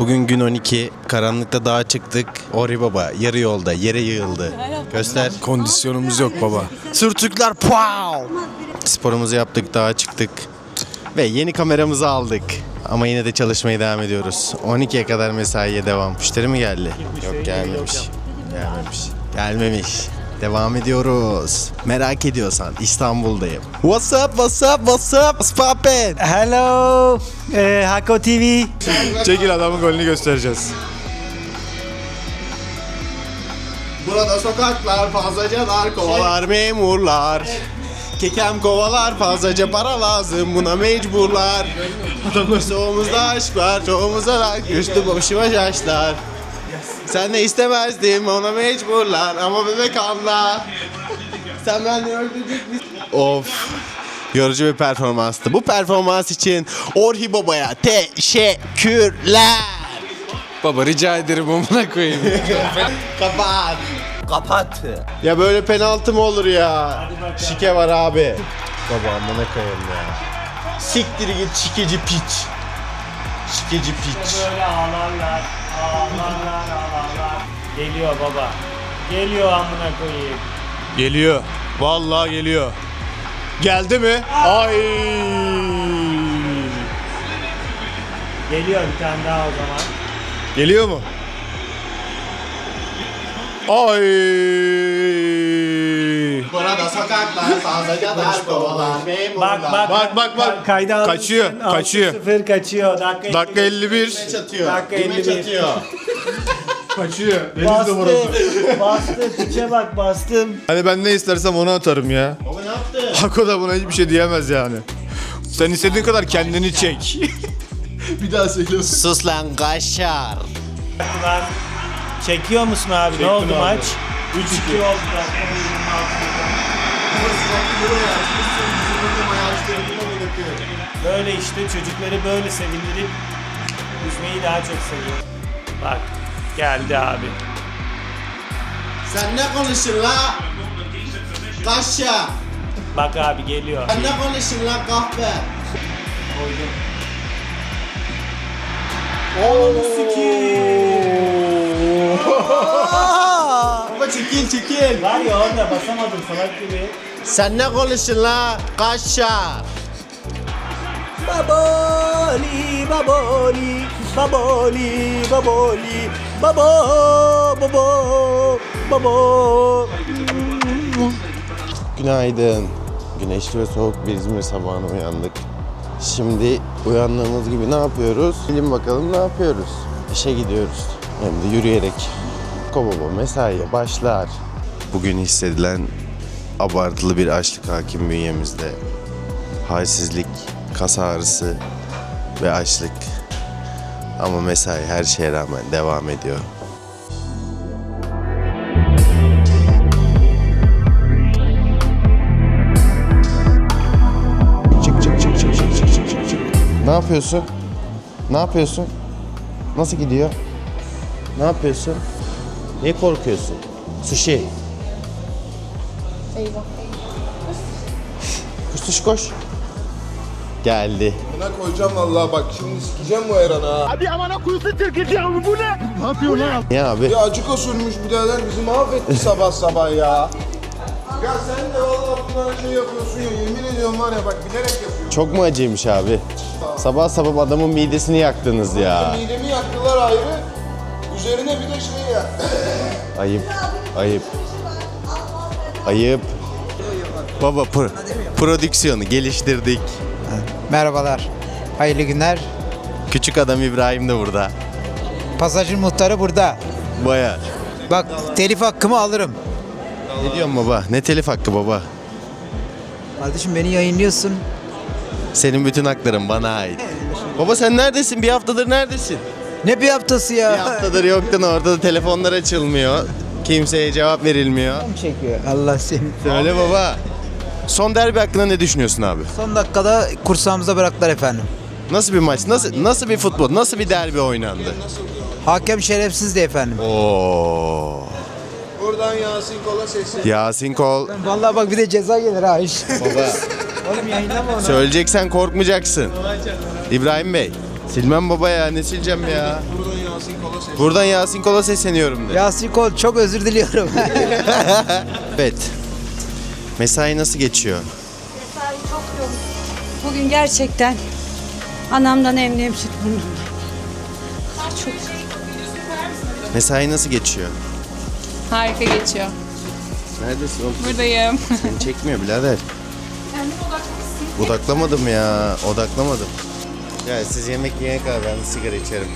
Bugün gün 12. Karanlıkta dağa çıktık. Ori Baba yarı yolda yere yığıldı. Göster. Kondisyonumuz yok baba. Sürtükler pow! Sporumuzu yaptık, dağa çıktık. Ve yeni kameramızı aldık. Ama yine de çalışmaya devam ediyoruz. 12'ye kadar mesaiye devam. Müşteri mi geldi? Yok gelmemiş. Gelmemiş. Gelmemiş. Devam ediyoruz. Merak ediyorsan İstanbul'dayım. What's up, what's up, what's up? What's poppin'? Hello, eh, Hako TV. Çekil adamın golünü göstereceğiz. Burada sokaklar fazlaca dar kovalar memurlar. Kekem kovalar fazlaca para lazım buna mecburlar. Çoğumuzda aşk var çoğumuzda da güçlü başıma yaşlar. Sen de istemezdim ona mecburlar ama bebek anla. Sen benden öldürecek misin? Of. Yorucu bir performanstı. Bu performans için Orhi Baba'ya teşekkürler. Baba rica ederim amına koyayım. Kapat. Kapat. Ya böyle penaltı mı olur ya? Şike var abi. Baba amına koyayım ya. Siktir git şikeci piç. Şikeci piç. Böyle ağlarlar, ağlarlar, ağlarlar. Geliyor baba. Geliyor amına koyayım. geliyor. Vallahi geliyor. Geldi mi? Ay. Geliyor bir tane daha o zaman. Geliyor mu? Ay. Burada sokaklar fazlaca dar kovalar memurlar. Bak bak Bak, bak, bak. Ka- Kayda almışsın. Kaçıyor, Altı kaçıyor. Sıfır kaçıyor. Dakika, Dakika 51. çatıyor. Dakika Kime 51. çatıyor? Kaçıyor. Bastı. bastı. Piçe bak bastım. Hani ben ne istersem onu atarım ya. Baba ne yaptı? Hako da buna hiçbir şey diyemez yani. Sen istediğin kadar kendini çek. bir daha söylüyorsun. Sus lan kaşar. Çekiyor musun abi? ne oldu abi. maç? 3-2 oldu. dakika 26'da. Böyle işte çocukları böyle sevindirip üzmeyi daha çok seviyorum. Bak geldi abi. Sen ne konuşun la? Kaşar. Bak abi geliyor. Sen ne konuşun la kahve? Koydum. Oğlum Baba çekil. Var ya orada basamadım salak gibi. Sen ne konuşun la? Kaşar. Baboli, baboli, baboli, baboli, babo, babo, babo. Günaydın. Güneşli ve soğuk bir İzmir sabahına uyandık. Şimdi uyandığımız gibi ne yapıyoruz? Bilin bakalım ne yapıyoruz? İşe gidiyoruz. Hem de yürüyerek. Kobobo mesaiye başlar. Bugün hissedilen abartılı bir açlık hakim bünyemizde. Halsizlik, kas ağrısı ve açlık. Ama mesai her şeye rağmen devam ediyor. Çık çık çık çık çık çık çık çık. Ne yapıyorsun? Ne yapıyorsun? Nasıl gidiyor? Ne yapıyorsun? Niye korkuyorsun? Sushi. Eyvah. Kuş koş. Geldi. Buna koyacağım vallahi bak şimdi sikeceğim bu Eran'ı ha. Niye abi? Ya acık sürmüş birader bizi mahvetti sabah sabah ya. Ya sen de vallahi bunlara şey yapıyorsun ya yemin ediyorum var ya bak bilerek yapıyorsun. Çok mu acıymış abi? Sabah sabah adamın midesini yaktınız ya. Midemi yaktılar ayrı. Üzerine bir de şey ya. Ayıp. Ayıp. Ayıp. Baba pro- prodüksiyonu geliştirdik. Merhabalar. Hayırlı günler. Küçük adam İbrahim de burada. Pasajın muhtarı burada. Baya. Bak telif hakkımı alırım. Ne diyorsun baba? Ne telif hakkı baba? Kardeşim beni yayınlıyorsun. Senin bütün hakların bana ait. Baba sen neredesin? Bir haftadır neredesin? Ne bir haftası ya? Bir haftadır yoktun orada telefonlar açılmıyor. Kimseye cevap verilmiyor. çekiyor. Allah seni. Söyle baba. Son derbi hakkında ne düşünüyorsun abi? Son dakikada kursağımıza bıraktılar efendim. Nasıl bir maç? Nasıl nasıl bir futbol? Nasıl bir derbi oynandı? Hakem şerefsizdi efendim. Oo. Buradan Yasin Kola sesi. Yasin Kol. Vallahi bak bir de ceza gelir ha iş. Baba Oğlum yayınlama onu. söyleyeceksen korkmayacaksın. İbrahim Bey Silmem baba ya ne sileceğim ya. Buradan Yasin Kola ses. Buradan Yasin Kol'a sesleniyorum de. Yasin Kol çok özür diliyorum. Evet. Mesai nasıl geçiyor? Mesai çok yoğun. Bugün gerçekten anamdan emniğim süt burnumda. Çok Mesai nasıl geçiyor? Harika geçiyor. Neredesin oğlum? Buradayım. Seni çekmiyor birader. Odaklamadım ya. Odaklamadım. Ya siz yemek yiyene kadar ben de sigara içerim.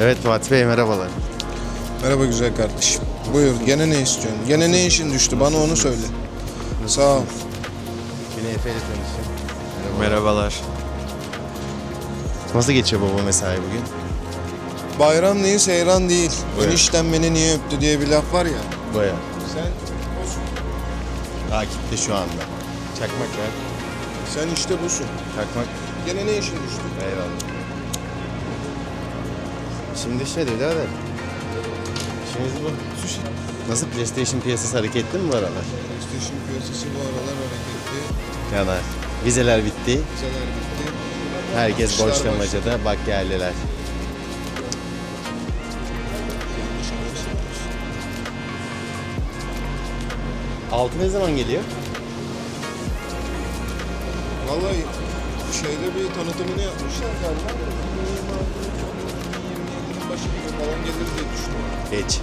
Evet Fatih Bey merhabalar. Merhaba güzel kardeşim. Buyur gene ne istiyorsun? Gene ne işin düştü bana onu söyle. Sağ ol. Yine Efe ile tanıştım. Merhabalar. Nasıl geçiyor baba mesai bugün? Bayram değil seyran değil. Enişten beni niye öptü diye bir laf var ya. Baya. Sen osun. Takipte şu anda. Çakmak ver. Sen işte busun. Çakmak. Gene ne işin düştü? Eyvallah. Şimdi şey de birader. İşimiz bu. Nasıl PlayStation piyasası hareketli mi bu aralar? PlayStation piyasası bu aralar hareketli. Yanar. Vizeler bitti. Vizeler bitti. Herkes borçlamacada. Bak yerliler. Yanlış anlaşılmış. Altı ne zaman geliyor? Vallahi şeyde bir tanıtımını yapmışlar galiba. 20 başı gibi falan gelir diye düşünüyorum. Geç.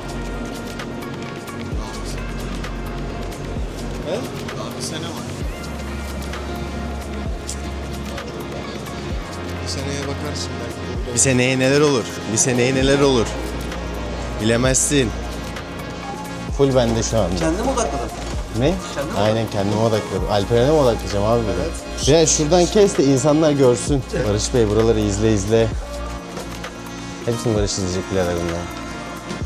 He? Daha bir sene var. Bir seneye bakarsın belki. Bir seneye neler olur? Bir seneye neler olur? Bilemezsin. Full bende şu anda. Kendine mi Ne? Aynen kendime odakladım. Alperen'e mi odaklayacağım abi de? Ya şuradan kes de insanlar görsün. Barış Bey buraları izle izle. Hepsini Barış izleyecek birader bunlar.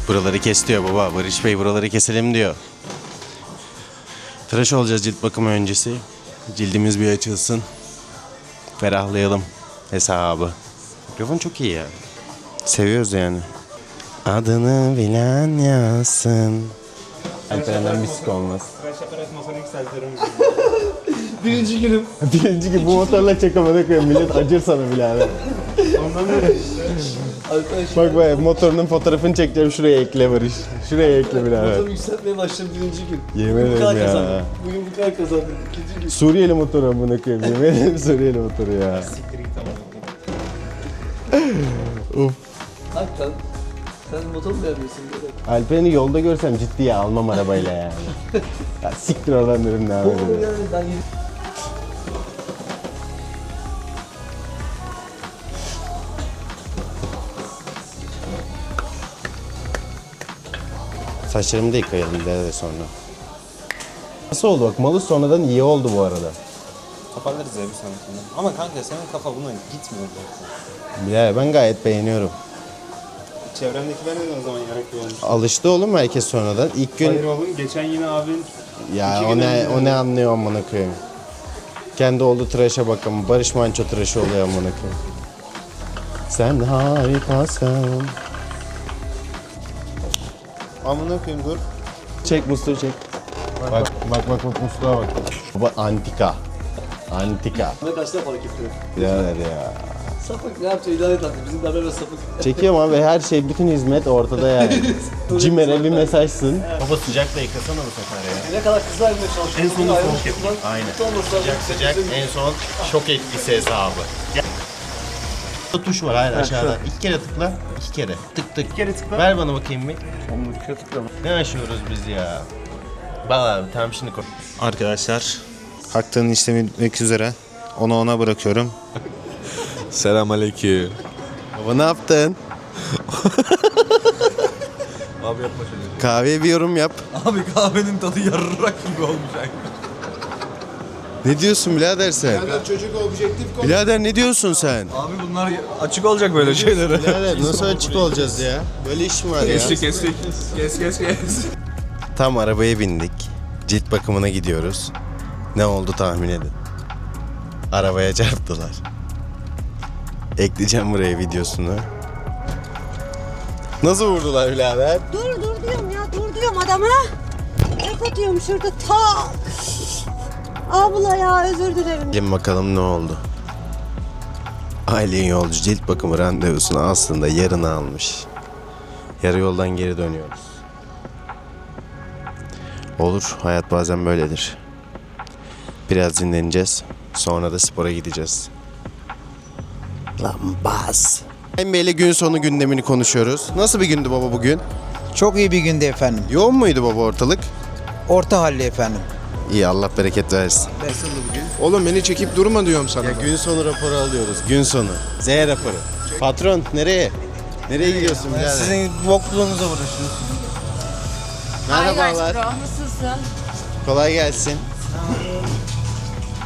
Buraları kes diyor baba. Barış Bey buraları keselim diyor. Tıraş olacağız cilt bakımı öncesi. Cildimiz bir açılsın. Ferahlayalım hesabı. Mikrofon çok iyi ya. Seviyoruz yani. Adını bilen yazsın. Alperen'den bir olmaz. Birinci günüm. Birinci gibi bu motorla çakamada koyuyor. Millet acır sana birader. Bak bak motorunun fotoğrafını çekeceğim şuraya ekle Barış. Şuraya ekle birader. Yükseltmeye başladım birinci gün. Yemin ederim ya. Bugün bu kadar kazandım. İkinci gün. Suriyeli motor amına koyayım. Yemin ederim Suriyeli motoru ya. Hakikaten. Sen motor mu yapıyorsun böyle? Alperen'i yolda görsem ciddiye almam arabayla yani. ya siktir oradan derim ne abi. Yani ben. Saçlarımı da yıkayalım de sonra. Nasıl oldu bak malı sonradan iyi oldu bu arada. Toparlarız ya bir sonrakinde. Ama kanka senin kafa buna gitmiyor zaten. Ya ben gayet beğeniyorum. Çevremdekiler neden o zaman yarak olmuş? Alıştı oğlum herkes sonradan. İlk gün Hayır oğlum geçen yine abin Ya o ne, o ne anlıyor amına koyayım. Kendi oldu tıraşa bak ama Barış Manço tıraşı oluyor amına koyayım. Sen harikasın. Amına koyayım dur. Çek musluğu çek. Bak bak bak bak musluğa bak. Baba antika. Antika. Ne kaçta fark etti? Birader ya. Sapık ne yapacak idare et artık. Bizim derler sapık. Çekiyorum abi her şey bütün hizmet ortada yani. Cimer'e bir mesajsın. Baba sıcakla yıkasana bu sefer ya. Ne kadar kızlar mı çalışıyor? En sonunda soğuk yapıyor. Aynen. Sıcak Sıcak en son şok etkisi hesabı. Burada tuş var hayır aşağıda. İki kere tıkla. iki kere. Tık tık. kere tıkla. Ver bana bakayım bir. Ne aşıyoruz biz ya? Valla abi tamam şimdi koy. Arkadaşlar haktanın işlemi bitmek üzere. Onu ona bırakıyorum. Selam aleyküm. Baba ne yaptın? Abi yapma şöyle. Kahveye bir yorum yap. Abi kahvenin tadı yarrak gibi olmuş. Ne diyorsun birader sen? Birader çocuk objektif konu. Birader ne diyorsun sen? Abi bunlar açık olacak böyle şeylere. Birader nasıl açık olacağız ya? Böyle iş mi var ya? kestik. Kes kes kes. Tam arabaya bindik. Cilt bakımına gidiyoruz. Ne oldu tahmin edin. Arabaya çarptılar. Ekleyeceğim buraya videosunu. Nasıl vurdular birader? Dur dur diyorum ya dur diyorum adama. Eko diyorum şurada tak. Abla ya özür dilerim. Gelin bakalım ne oldu. Ailen yolcu cilt bakımı randevusunu aslında yarına almış. Yarı yoldan geri dönüyoruz. Olur, hayat bazen böyledir. Biraz dinleneceğiz. Sonra da spora gideceğiz. Lan bas. Bey'le gün sonu gündemini konuşuyoruz. Nasıl bir gündü baba bugün? Çok iyi bir gündü efendim. Yoğun muydu baba ortalık? Orta halli efendim. İyi Allah bereket versin. Oğlum beni çekip durma diyorum sana. Ya gün sonu raporu alıyoruz. Gün sonu. Z raporu. Patron nereye? Nereye gidiyorsun birader? Sizin bokluğunuza uğraşıyorsunuz. Merhabalar. Nasılsın? Kolay gelsin.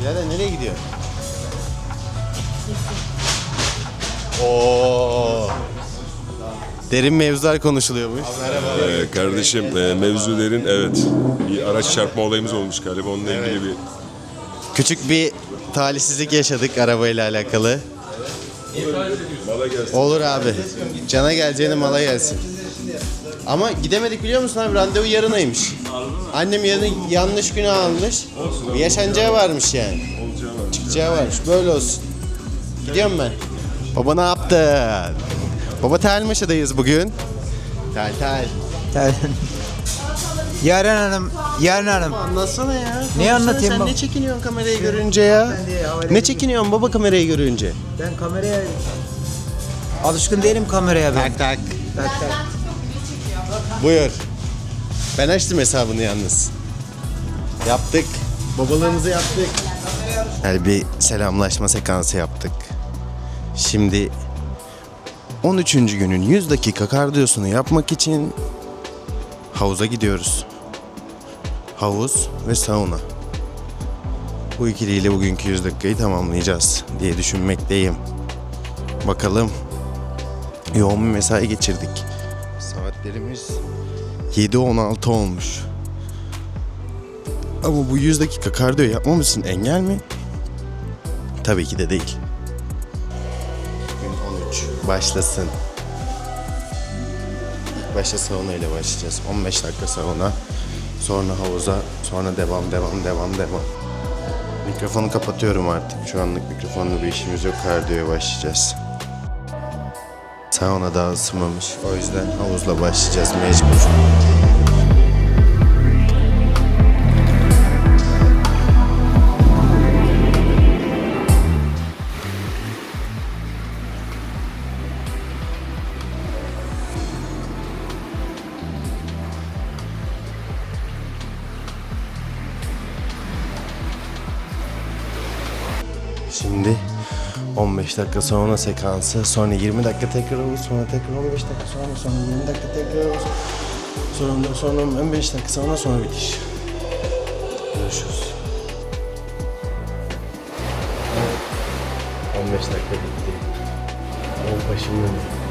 Birader nereye gidiyor? Oo. Derin mevzular konuşuluyormuş. Ee, kardeşim e, mevzu derin evet. Bir araç çarpma olayımız olmuş galiba onunla ilgili bir Küçük bir talihsizlik yaşadık arabayla alakalı. Olur abi. Cana geleceğine mala gelsin. Ama gidemedik biliyor musun abi randevu yarınaymış. Annem yarın yanlış günü almış. Yaşanacağı varmış yani. Çıkacağı varmış. Böyle olsun. Gidiyorum ben. Baba ne yaptın? Baba Telmaşa'dayız bugün. Tel tel. Yaren Hanım, Yaren Hanım. Anlatsana ya. Ne anlatayım Sen baba? ne çekiniyorsun kamerayı görünce ya? Ne çekiniyorsun baba kamerayı görünce? Ben kameraya... Alışkın değilim kameraya ben. Tak tak. Tak tak. Buyur. Ben açtım hesabını yalnız. Yaptık. Babalığımızı yaptık. Yani bir selamlaşma sekansı yaptık. Şimdi 13. günün 100 dakika kardiyosunu yapmak için havuza gidiyoruz. Havuz ve sauna. Bu ikiliyle bugünkü 100 dakikayı tamamlayacağız diye düşünmekteyim. Bakalım. Yoğun bir mesai geçirdik. Saatlerimiz 7.16 olmuş. Ama bu 100 dakika kardiyo yapmamız için engel mi? Tabii ki de değil. 13 başlasın. İlk başta sauna ile başlayacağız. 15 dakika sauna. Sonra havuza. Sonra devam devam devam devam. Mikrofonu kapatıyorum artık. Şu anlık mikrofonla bir işimiz yok. Kardiyoya başlayacağız. Sauna daha ısınmamış. O yüzden havuzla başlayacağız mecbur. 15 dakika sonra sekansı, sonra 20 dakika tekrar havuz, sonra tekrar 15 dakika sonra, sonra 20 dakika tekrar havuz, sonra, sonra 15 dakika sonra, sonra bitiş. Görüşürüz. 15 dakika bitti. Ben başım döndü.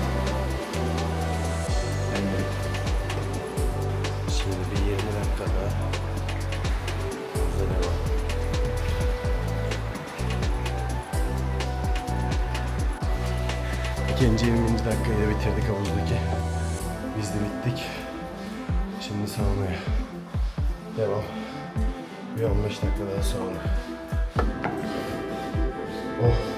İkinci 20. dakikayı da bitirdik havuzdaki. Biz de bittik. Şimdi saunaya. Devam. Bir 15 dakika daha sauna. Oh.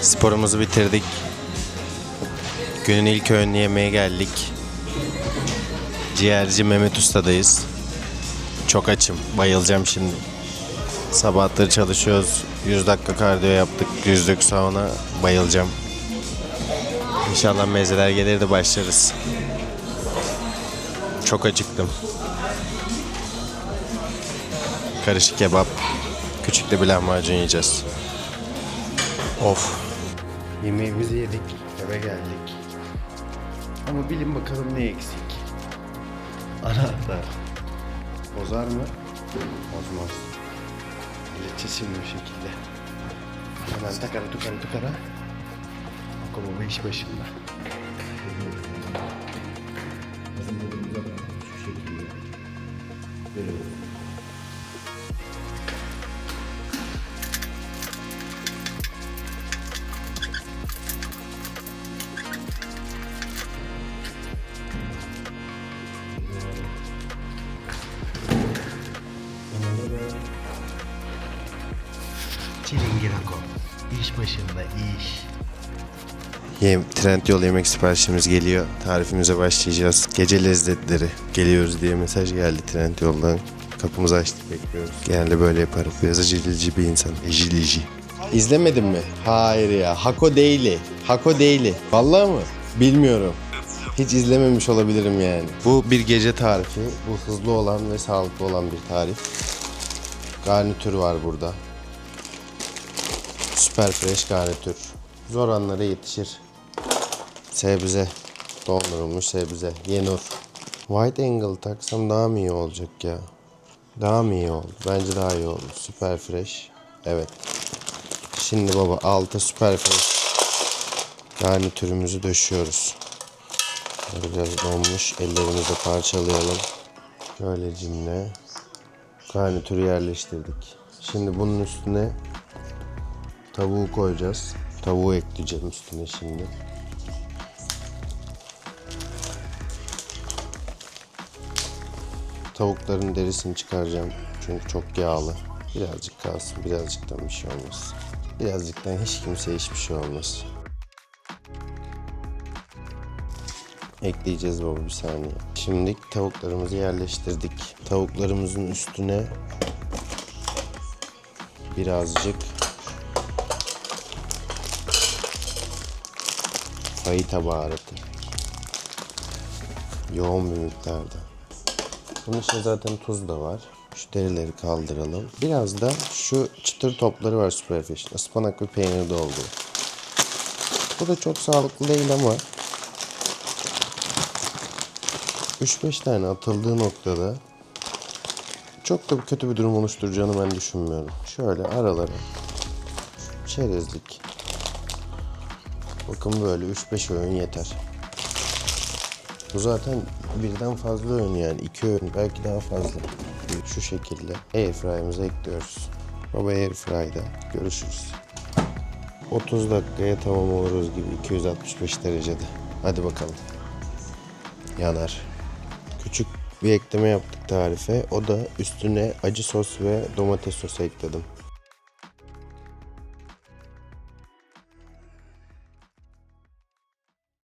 Sporumuzu bitirdik. Günün ilk öğünü yemeğe geldik. Ciğerci Mehmet Usta'dayız. Çok açım. Bayılacağım şimdi. Sabahtır çalışıyoruz. 100 dakika kardiyo yaptık. Yüzlük sauna. Bayılacağım. İnşallah mezeler gelir de başlarız. Çok acıktım. Karışık kebap. Küçük de bir lahmacun yiyeceğiz. Of. Yemeğimizi yedik, eve geldik. Ama bilin bakalım ne eksik. Anahtar. Bozar mı? Bozmaz. Şimdi bir şekilde. Hemen takara tukara tukara. Ako baba iş başında. Yem, Trendyol yemek siparişimiz geliyor. Tarifimize başlayacağız. Gece lezzetleri geliyoruz diye mesaj geldi Trendyol'dan. Kapımızı açtık bekliyoruz. Genelde böyle yaparım. Biraz aceleci bir insan. Ejilici. İzlemedin mi? Hayır ya. Hako Daily. Hako Daily. Vallahi mı? Bilmiyorum. Hiç izlememiş olabilirim yani. Bu bir gece tarifi. Bu hızlı olan ve sağlıklı olan bir tarif. Garnitür var burada. Süper fresh garnitür. Zor anlara yetişir. Sebze. Dondurulmuş sebze. Yenur. White angle taksam daha mı iyi olacak ya? Daha mı iyi oldu? Bence daha iyi oldu. Süper fresh. Evet. Şimdi baba alta süper fresh garnitürümüzü döşüyoruz. Biraz donmuş. Ellerimizle parçalayalım. Şöyle cimle garnitürü yerleştirdik. Şimdi bunun üstüne tavuğu koyacağız. Tavuğu ekleyeceğim üstüne şimdi. Tavukların derisini çıkaracağım. Çünkü çok yağlı. Birazcık kalsın. Birazcıktan bir şey olmaz. Birazcıktan hiç kimseye hiçbir şey olmaz. Ekleyeceğiz baba bir saniye. Şimdi tavuklarımızı yerleştirdik. Tavuklarımızın üstüne birazcık fayita baharatı. Yoğun bir miktarda. Bunun içinde zaten tuz da var. Şu derileri kaldıralım. Biraz da şu çıtır topları var Superfish'in. Ispanak ve peynir doldu. Bu da çok sağlıklı değil ama 3-5 tane atıldığı noktada çok da kötü bir durum oluşturacağını ben düşünmüyorum. Şöyle aralara çerezlik. Bakın böyle 3-5 öğün yeter. Bu zaten birden fazla öğün yani. iki öğün belki daha fazla. Şu şekilde airfryer'ımıza ekliyoruz. Baba airfryer'da görüşürüz. 30 dakikaya tamam oluruz gibi 265 derecede. Hadi bakalım. Yanar. Küçük bir ekleme yaptık tarife. O da üstüne acı sos ve domates sosu ekledim.